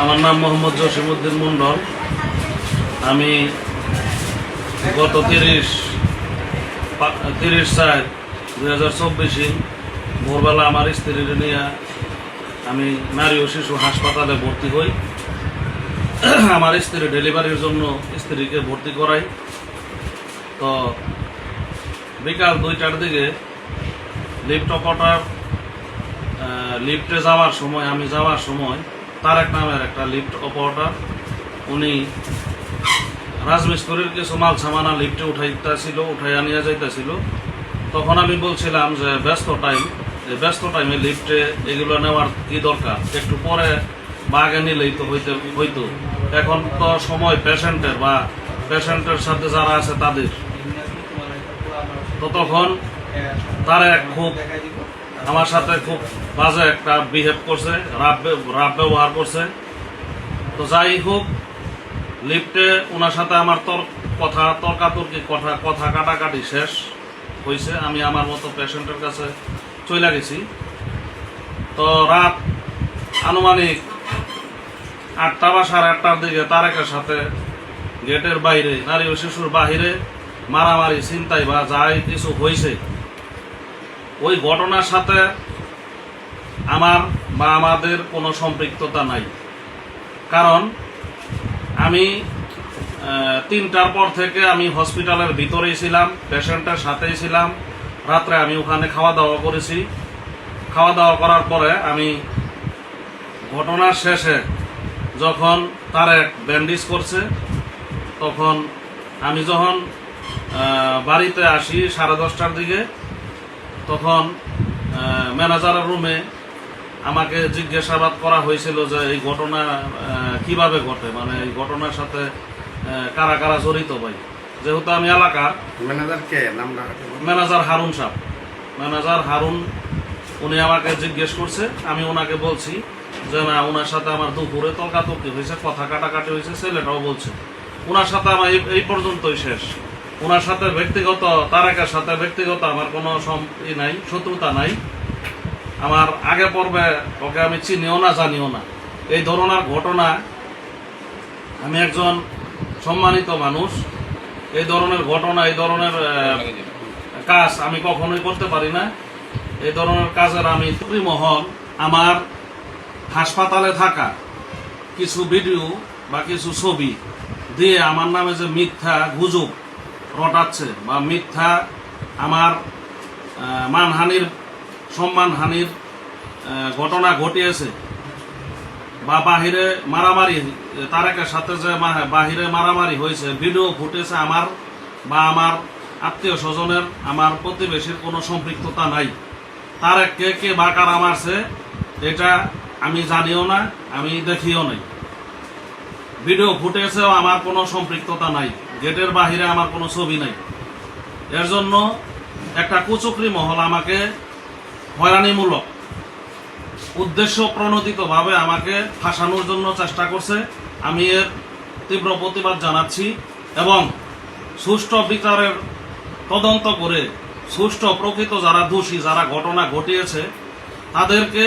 আমার নাম মোহাম্মদ জসিমউদ্দিন মন্ডল আমি গত তিরিশ তিরিশ চার দুই হাজার চব্বিশে ভোরবেলা আমার স্ত্রীর নিয়ে আমি নারী ও শিশু হাসপাতালে ভর্তি হই। আমার স্ত্রী ডেলিভারির জন্য স্ত্রীকে ভর্তি করাই। তো বিকাল দুইটার দিকে লিফট অপারেটর লিফটে যাওয়ার সময়, আমি যাওয়ার সময় তারেক নামের একটা লিফট অপারেটর। উনি রাজমিস্ত্রির কিছু মাল সামানা লিফটে উঠাইতেছিল, উঠাইয়া নিয়ে যাইতেছিল। তখন আমি বলছিলাম যে ব্যস্ত টাইম এই ব্যস্ত টাইমে লিফটে এগুলো নেওয়ার কি দরকার? একটু পরে বা আগে নিলেই তো হইতে, হইতো। এখন তো সময় পেশেন্টের বা পেশেন্টের সাথে যারা আছে তাদের। তো তখন তারা খুব আমার সাথে খুব বাজে একটা বিহেভ করছে রাব ব্যবহার করছে। তো যাই হোক, লিফটে ওনার সাথে আমার তর কথা, তর্কাতর্কি কথা কথা কাটাকাটি শেষ হয়েছে। আমি আমার মতো পেশেন্টের কাছে চলে গেছি। তো রাত আনুমানিক আটটা বা সাড়ে আটটার দিকে তারেকের সাথে গেটের বাইরে, নারী ও শিশুর বাহিরে মারামারি চিন্তাই বা যাই কিছু হয়েছে ওই ঘটনার সাথে আমার বা আমাদের কোনো সম্পৃক্ততা নাই। কারণ আমি তিনটার পর থেকে আমি হসপিটালের ভিতরেই ছিলাম, পেশেন্টের সাথেই ছিলাম। রাত্রে আমি ওখানে খাওয়া দাওয়া করেছি। খাওয়া দাওয়া করার পরে আমি ঘটনার শেষে যখন তার এক ব্যান্ডেজ করছে, তখন আমি যখন বাড়িতে আসি সাড়ে দশটার দিকে তখন আহ, ম্যানেজারের রুমে আমাকে জিজ্ঞাসাবাদ করা হয়েছিল যে এই ঘটনা কীভাবে ঘটে? মানে এই ঘটনার সাথে কারা কারা জড়িত ভাই? যেহেতু আমি এলাকার ম্যানেজার কে? নামটা ম্যানেজার হারুন সাহেব। ম্যানেজার হারুন উনি আমাকে জিজ্ঞেস করছে আমি ওনাকে বলছি যে না ওনার সাথে আমার দুপুরে তর্কাতর্কি হয়েছে কথা কাটাকাটি হয়েছে ছেলেটাও বলছে। ওনার সাথে আমার এই পর্যন্তই শেষ। ওনার সাথে ব্যক্তিগত, তারেকের সাথে ব্যক্তিগত আমার কোনো ই নাই, শত্রুতা নাই। আমার আগে পর্বে ওকে আমি চিনিও না, জানিও না। এই ধরনের ঘটনা আমি একজন সম্মানিত মানুষ। এই ধরনের ঘটনা, এই ধরনের কাজ আমি কখনোই করতে পারি না। এই ধরনের কাজের আমি মহল আমার হাসপাতালে থাকা কিছু ভিডিও বা কিছু ছবি দিয়ে আমার নামে যে মিথ্যা গুজব রটাচ্ছে বা মিথ্যা আমার মানহানির, সম্মানহানির ঘটনা ঘটিয়েছে। বা বাহিরে মারামারি, তারেকের সাথে যে বাহিরে মারামারি হয়েছে, ভিডিও ফুটেছে আমার বা আমার আত্মীয় স্বজনের, আমার প্রতিবেশীর কোনো সম্পৃক্ততা নাই। তারেক কে কে বা কারা মারছে, এটা আমি জানিও না, আমি দেখিও নাই। ভিডিও ফুটেছেও আমার কোনো সম্পৃক্ততা নাই। গেটের বাহিরে আমার কোনো ছবি নাই। এর জন্য একটা কুচক্রি মহল আমাকে হয়রানিমূলক উদ্দেশ্য প্রণোদিতভাবে আমাকে ফাঁসানোর জন্য চেষ্টা করছে। আমি এর তীব্র প্রতিবাদ জানাচ্ছি এবং সুষ্ঠু বিচারের তদন্ত করে সুষ্ঠু প্রকৃত যারা দোষী, যারা ঘটনা ঘটিয়েছে, তাদেরকে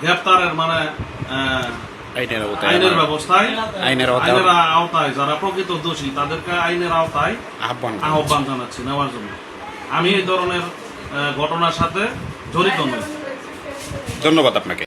গ্রেপ্তারের মানে আইনের আওতায় আইনের ব্যবস্থায় আইনের আওতায় আইনের আওতায় যারা প্রকৃত দোষী তাদেরকে আইনের আওতায় আহ্বান আহ্বান জানাচ্ছি নেওয়ার জন্য আমি এই ধরনের ঘটনার সাথে জড়িত নই। ধন্যবাদ আপনাকে।